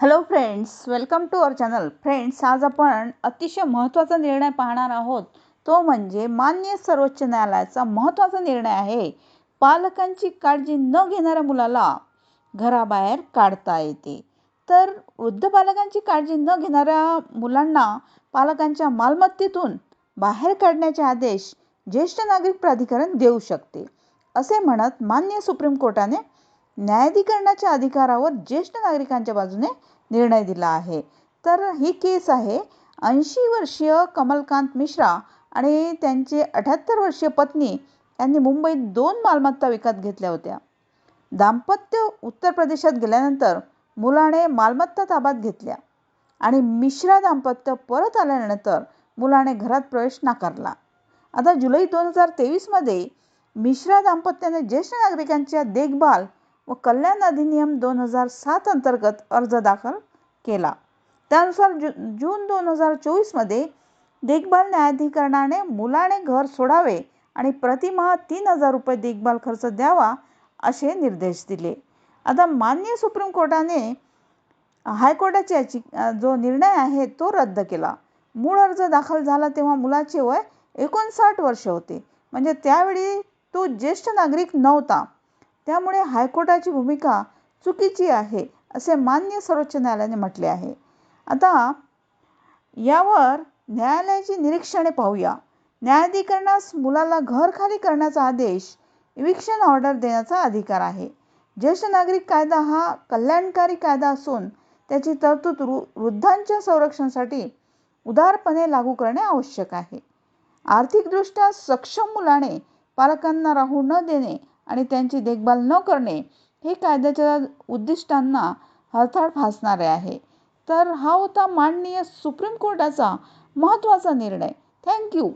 Hello friends welcome to our channel friends आज आपण अतिशय महत्त्वाचा निर्णय पाहणार आहोत. तो म्हणजे मान्य सर्वोच्च न्यायालयाचा महत्त्वाचा निर्णय आहे. पालकांची काळजी न घेणाऱ्या मुलाला घराबाहेर काढता येते. तर वृद्ध पालकांची काळजी न घेणाऱ्या मुलांना पालकांच्या मालमत्तेतून बाहेर काढण्याचे आदेश ज्येष्ठ नागरिक प्राधिकरण देऊ शकते असे म्हणत मान्य सुप्रीम कोर्टाने न्यायाधिकरणाच्या अधिकारावर ज्येष्ठ नागरिकांच्या बाजूने निर्णय दिला आहे. तर ही केस आहे ऐंशी वर्षीय कमलकांत मिश्रा आणि त्यांचे अठ्याहत्तर वर्षीय पत्नी यांनी मुंबईत दोन मालमत्ता विकत घेतल्या होत्या. दाम्पत्य उत्तर प्रदेशात गेल्यानंतर मुलाने मालमत्ता ताब्यात घेतल्या आणि मिश्रा दाम्पत्य परत आल्यानंतर मुलाने घरात प्रवेश नाकारला. आता जुलै दोन हजार तेवीसमध्ये मिश्रा दाम्पत्याने ज्येष्ठ नागरिकांच्या देखभाल व कल्याण अधिनियम दोन हजार सात अंतर्गत अर्ज दाखल केला. त्यानुसार जू जून दोन हजार चोवीसमध्ये देखभाल न्यायाधिकरणाने मुलाने घर सोडावे आणि प्रतिमाह तीन हजार रुपये देखभाल खर्च द्यावा असे निर्देश दिले. आता मान्य सुप्रीम कोर्टाने हायकोर्टाची याची जो निर्णय आहे तो रद्द केला. मूळ अर्ज दाखल झाला तेव्हा मुलाचे वय एकोणसाठ वर्ष होते. म्हणजे त्यावेळी तो ज्येष्ठ नागरिक नव्हता. त्यामुळे हायकोर्टाची भूमिका चुकीची आहे असे मान्य सर्वोच्च न्यायालयाने म्हटले आहे. आता यावर न्यायालयाची निरीक्षणे पाहूया. न्यायाधिकरणास मुलाला घर खाली करण्याचा आदेश इविक्शन ऑर्डर देण्याचा अधिकार आहे. ज्येष्ठ नागरिक कायदा हा कल्याणकारी कायदा असून त्याची तरतूद वृद्धांच्या संरक्षणासाठी उदारपणे लागू करणे आवश्यक आहे. आर्थिकदृष्ट्या सक्षम मुलाने पालकांना राहू न देणे आणि त्यांची देखभाल न करणे हे कायद्याच्या उद्दिष्टांना हरताळ फासणारे आहे. तर हा होता माननीय सुप्रीम कोर्टाचा महत्त्वाचा निर्णय. थँक्यू.